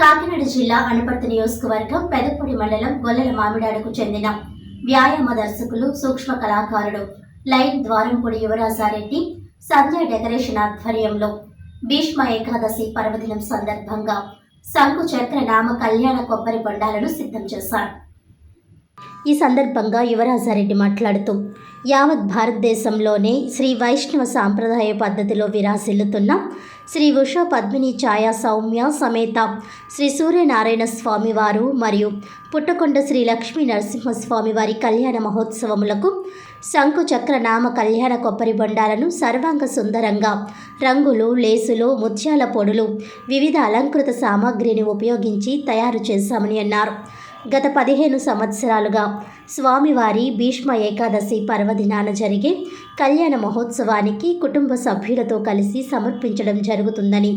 కాకినాడ జిల్లా అనపర్తి నియోజకవర్గం పెదపూడి మండలం గొల్లల మామిడాడుకు చెందిన వ్యాయామ దర్శకులు సూక్ష్మ కళాకారుడు లైన్ ద్వారంపూడి యువరాజారెడ్డి సంధ్య డెకరేషన్ ఆధ్వర్యంలో భీష్మ ఏకాదశి పర్వదినం సందర్భంగా శంకు చక్ర నామ కళ్యాణ కొబ్బరి బొండాలను సిద్ధం చేశారు. ఈ సందర్భంగా యువరాజారెడ్డి మాట్లాడుతూ యావత్ భారతదేశంలోనే శ్రీ వైష్ణవ సాంప్రదాయ పద్ధతిలో విరాసిల్లుతున్న శ్రీ ఉష పద్మిని ఛాయా సౌమ్య సమేత శ్రీ సూర్యనారాయణ స్వామి వారు మరియు పుట్టకొండ శ్రీ లక్ష్మీ నరసింహస్వామి వారి కళ్యాణ మహోత్సవములకు శంకుచక్ర నామ కళ్యాణ కొబ్బరి బొండాలను సర్వాంగ సుందరంగా రంగులు లేసులు ముత్యాల పొడులు వివిధ అలంకృత సామాగ్రిని ఉపయోగించి తయారు చేశామని అన్నారు. గత పదిహేను సంవత్సరాలుగా స్వామివారి భీష్మ ఏకాదశి పర్వదినాన జరిగే కళ్యాణ మహోత్సవానికి కుటుంబ సభ్యులతో కలిసి సమర్పించడం జరుగుతుందని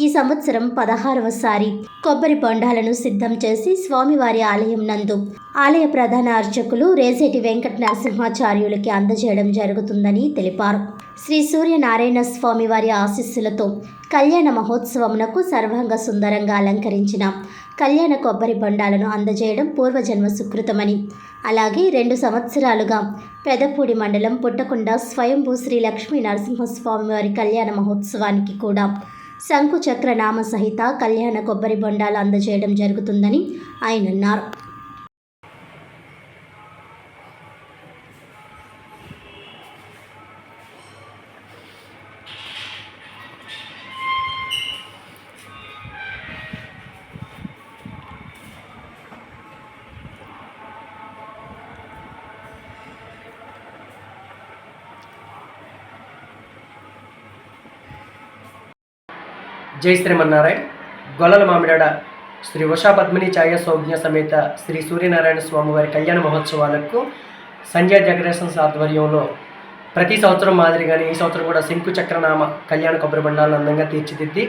ఈ సంవత్సరం పదహారవసారి కొబ్బరి బొండాలను సిద్ధం చేసి స్వామివారి ఆలయం నందు ఆలయ ప్రధాన అర్చకులు రేసేటి వెంకట నరసింహాచార్యులకి అందజేయడం జరుగుతుందని తెలిపారు. శ్రీ సూర్యనారాయణ స్వామి వారి ఆశీస్సులతో కళ్యాణ మహోత్సవమునకు సర్వాంగ సుందరంగా అలంకరించిన కళ్యాణ కొబ్బరి బొండాలను అందజేయడం పూర్వజన్మ సుకృతమని అలాగే రెండు సంవత్సరాలుగా పెదపూడి మండలం పుట్టకుండా స్వయంభూ శ్రీ లక్ష్మీ నరసింహస్వామి వారి కళ్యాణ మహోత్సవానికి కూడా శంకుచక్ర నామ సహిత కళ్యాణ కొబ్బరి బొండాలు అందజేయడం జరుగుతుందని ఆయన అన్నారు. జై శ్రీమన్నారాయణ. గొల్లల మామిడాడ శ్రీ ఉషా పద్మిని ఛాయ సౌజ్ఞ సమేత శ్రీ సూర్యనారాయణ స్వామి వారి కళ్యాణ మహోత్సవాలకు సంజయ్ డెకరేషన్స్ ఆధ్వర్యంలో ప్రతి సంవత్సరం మాదిరిగానే ఈ సంవత్సరం కూడా శంకు చక్రనామ కళ్యాణ కొబ్బరి బండాలను అందంగా తీర్చిదిద్ది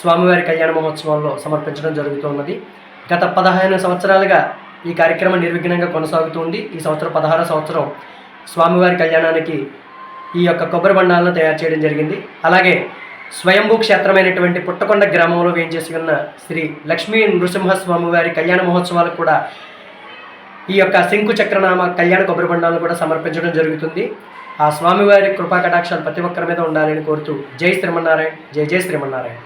స్వామివారి కళ్యాణ మహోత్సవంలో సమర్పించడం జరుగుతున్నది. గత పదహైదు సంవత్సరాలుగా ఈ కార్యక్రమం నిర్విఘ్నంగా కొనసాగుతుంది ఈ సంవత్సరం పదహారో సంవత్సరం స్వామివారి కళ్యాణానికి ఈ యొక్క కొబ్బరి బండాలను తయారు చేయడం జరిగింది. అలాగే స్వయంభూ క్షేత్రమైనటువంటి పుట్టకొండ గ్రామంలో వేయించేసి ఉన్న శ్రీ లక్ష్మీ నృసింహస్వామి వారి కళ్యాణ మహోత్సవాలకు కూడా ఈ యొక్క శంకు చక్రనామ కళ్యాణ కొబ్బరి బండాలను కూడా సమర్పించడం జరుగుతుంది. ఆ స్వామివారి కృపా కటాక్షాలు ప్రతి ఒక్కరి మీద ఉండాలని కోరుతూ జై శ్రీమన్నారాయణ జై జై శ్రీమన్నారాయణ.